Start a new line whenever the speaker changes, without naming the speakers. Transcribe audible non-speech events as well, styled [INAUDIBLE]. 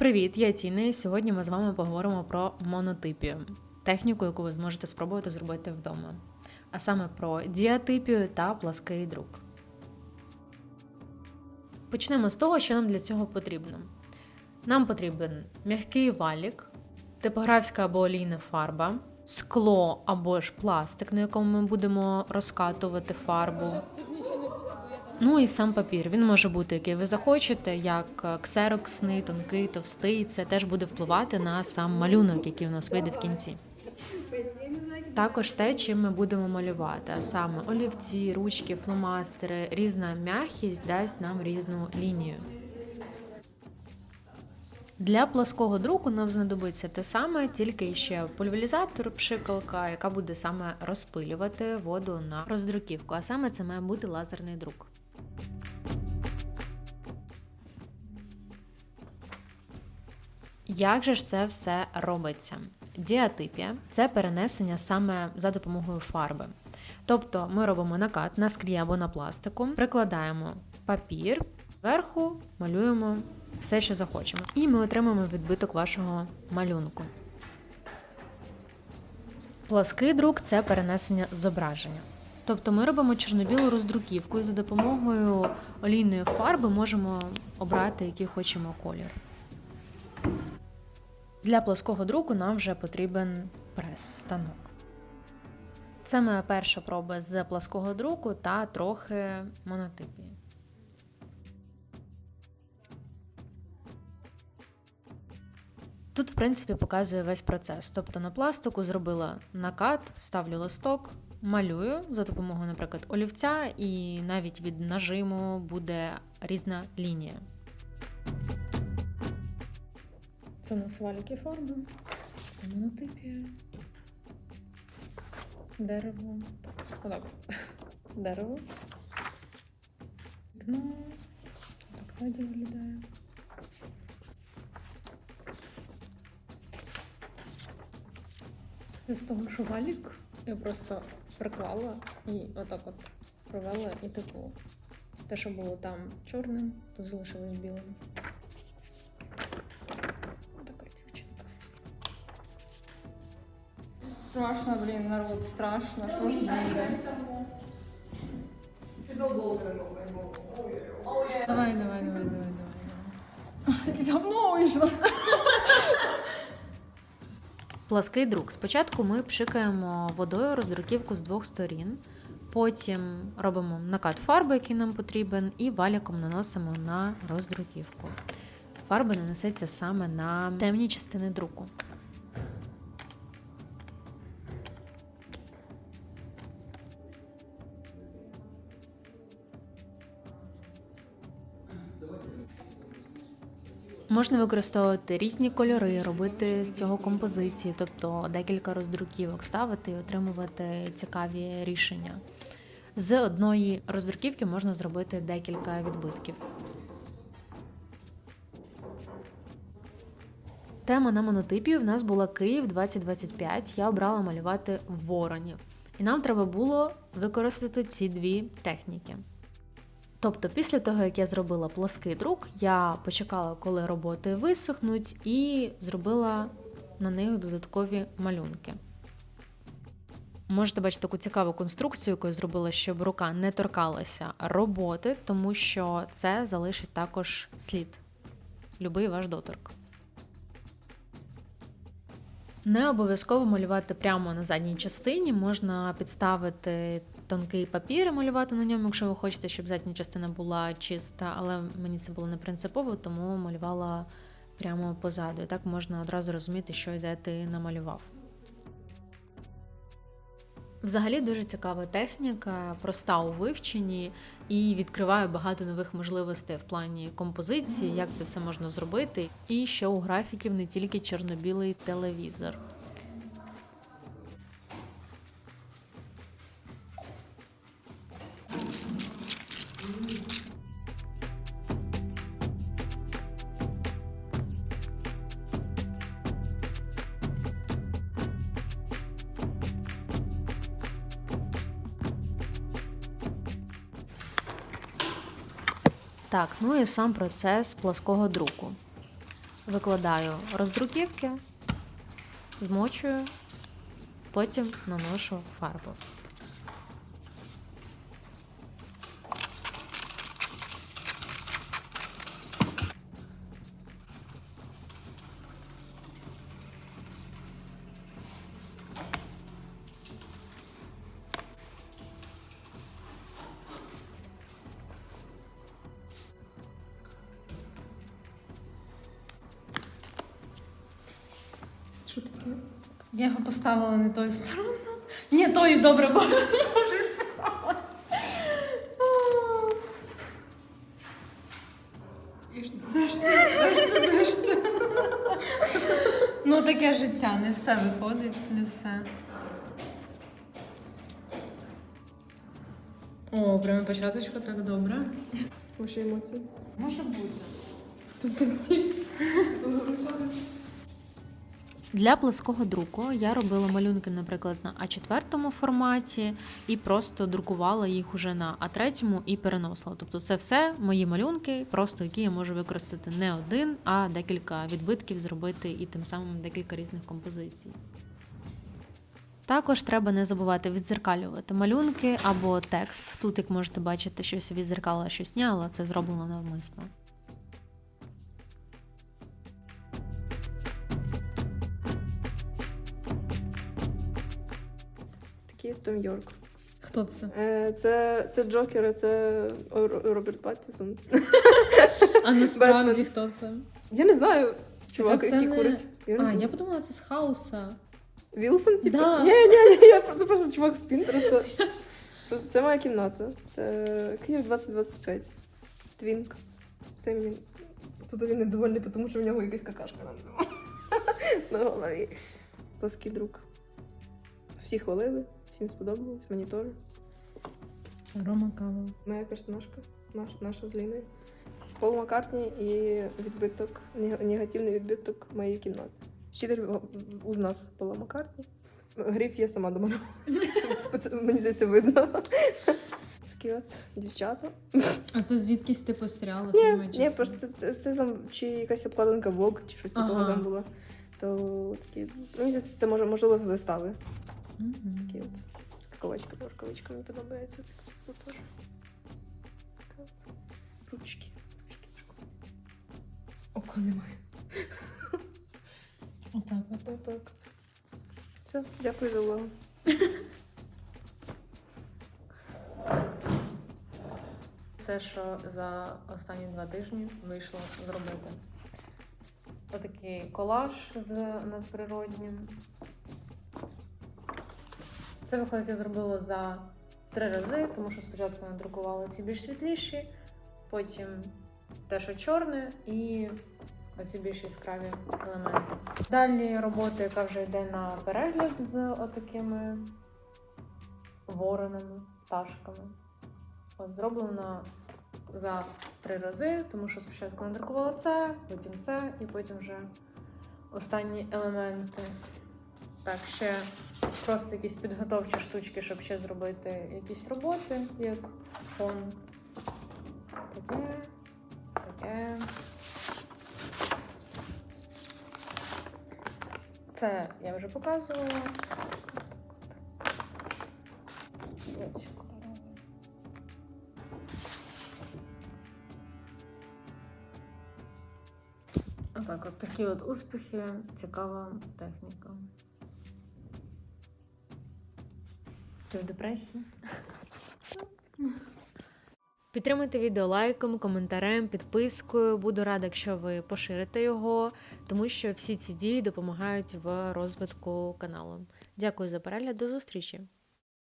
Привіт, я Тіна. і Сьогодні ми з вами поговоримо про монотипію, техніку, яку ви зможете спробувати зробити вдома. А саме про діатипію та плаский друк. Почнемо з того, що нам для цього потрібно. Нам потрібен м'який валік, типографська або олійна фарба, скло або ж пластик, на якому ми будемо розкатувати фарбу. Ну і сам папір. Він може бути який ви захочете, як ксероксний, тонкий, товстий. Це теж буде впливати на сам малюнок, який у нас вийде в кінці. Також те, чим ми будемо малювати, а саме олівці, ручки, фломастери, різна м'якість дасть нам різну лінію. Для плоского друку нам знадобиться те саме, тільки ще пульверізатор, пшикалка, яка буде саме розпилювати воду на роздруківку. А саме це має бути лазерний друк. Як же ж це все робиться? Діатипія це перенесення саме за допомогою фарби. Тобто ми робимо накат на склі або на пластику, прикладаємо папір, зверху малюємо все, що захочемо, і ми отримаємо відбиток вашого малюнку. Плаский друк це перенесення зображення. Тобто ми робимо чорно-білу роздруківку і за допомогою олійної фарби можемо обрати, який хочемо колір. Для плоского друку нам вже потрібен прес-станок. Це моя перша проба з плоского друку та трохи монотипії. Тут, в принципі, показує весь процес. Тобто на пластику зробила накат, ставлю листок, малюю за допомогою, наприклад, олівця, і навіть від нажиму буде різна лінія. Це у нас валіки фарби, це монотипія, дерево, отак, дерево, вікно, так ззаді виглядає. З того, що валік я просто приклала і отак от провела і типу. Те, що було там чорним, то залишилось білим.
Страшно, блін, народ, страшно. Що ж буде?
Давай, давай, давай, давай, давай.
За мною йшла.
Плаский друк. Спочатку ми пшикаємо водою роздруківку з двох сторін, потім робимо накат фарби, який нам потрібен, і валіком наносимо на роздруківку. Фарба нанесеться саме на темні частини друку. Можна використовувати різні кольори, робити з цього композиції, тобто декілька роздруківок ставити і отримувати цікаві рішення. З одної роздруківки можна зробити декілька відбитків. Тема на монотипі в нас була Київ 2025. Я обрала малювати воронів. І нам треба було використати ці дві техніки. Тобто, після того, як я зробила плоский друк, я почекала, коли роботи висохнуть, і зробила на них додаткові малюнки. Можете бачити таку цікаву конструкцію, яку я зробила, щоб рука не торкалася роботи, тому що це залишить також слід. Любий ваш доторк. Не обов'язково малювати прямо на задній частині, можна підставити тонкий папір і малювати на ньому, якщо ви хочете, щоб задня частина була чиста, але мені це було не принципово, тому малювала прямо позаду. І так можна одразу розуміти, що йде ти намалював. Взагалі дуже цікава техніка, проста у вивченні і відкриває багато нових можливостей в плані композиції, як це все можна зробити, і що у графіків не тільки чорно-білий телевізор. Так, ну і сам процес плоского друку. викладаю роздруківки, змочую, потім наношу фарбу.
Я його поставила не тою стороною. Ні, тою добре, бо [LAUGHS] вже І де ж це? Де ж це? Де ж це? Ну, таке життя, не все виходить, не все. О, прямо початочку так добре.
Ваші емоції.
Може бути.
Для плоского друку я робила малюнки, наприклад, на А4 форматі і просто друкувала їх уже на А3 і переносила. Тобто це все мої малюнки, просто які я можу використати не один, а декілька відбитків зробити і тим самим декілька різних композицій. Також треба не забувати відзеркалювати малюнки або текст. Тут, як можете бачити, щось відзеркала, щось ні, це зроблено навмисно.
Том Йорк.
Хто це?
Е, Це, це Джокер, це Роберт Паттісон. [LAUGHS]
А насправді хто це?
Я не знаю, чувак, який
не-
курить. Я не
А,
знаю.
я подумала, це з хауса.
Вілсон, типу?
Да.
Ні, ні, ні, я просто, просто чувак з Пінтереста. Просто Це моя кімната. Це Київ 2025. Твінк. Це мені. Тут він недовольний, тому що в нього якась какашка [LAUGHS] на голові. Плоский друг. Всі хвалили, всім сподобалось, мені теж.
Рома Кава.
Моя персонажка, наш, наша з Ліною. Пол Маккартні і відбиток, негативний відбиток моєї кімнати. Вчитель узнав Пола Маккартні. Гриф я сама домалювала. [LAUGHS] Це, Мені здається, видно. Такі от дівчата.
А це звідкись типу серіалу?
Ні, ні, просто це, це, це там чи якась обкладинка Vogue, чи щось такого
Ага.
там було. То такі. Мені здається, це може можливо з вистави. Такі от. Рукавичка, рукавичка мені подобається. Так, Тут теж. Така от. Ручки. Ручки. Ока немає.
Отак от.
Так, так. Все, дякую за увагу.
Все, що за останні два тижні вийшло зробити. Отакий колаж з надприроднім. Це виходить, я зробила за три рази, тому що спочатку надрукувала ці більш світліші, потім те, що чорне, і оці більш яскраві елементи. Далі робота, яка вже йде на перегляд з отакими воронами, пташками. От, зроблено за три рази, тому що спочатку надрукувала це, потім це, і потім вже останні елементи. Так, ще просто якісь підготовчі штучки, щоб ще зробити якісь роботи, як фон. Таке, таке. Це я вже показувала. Отак, от такі от успіхи, цікава техніка. Ти в депресії? Підтримуйте відео лайком, коментарем, підпискою. Буду рада, якщо ви поширите його, тому що всі ці дії допомагають в розвитку каналу. Дякую за перегляд, до зустрічі!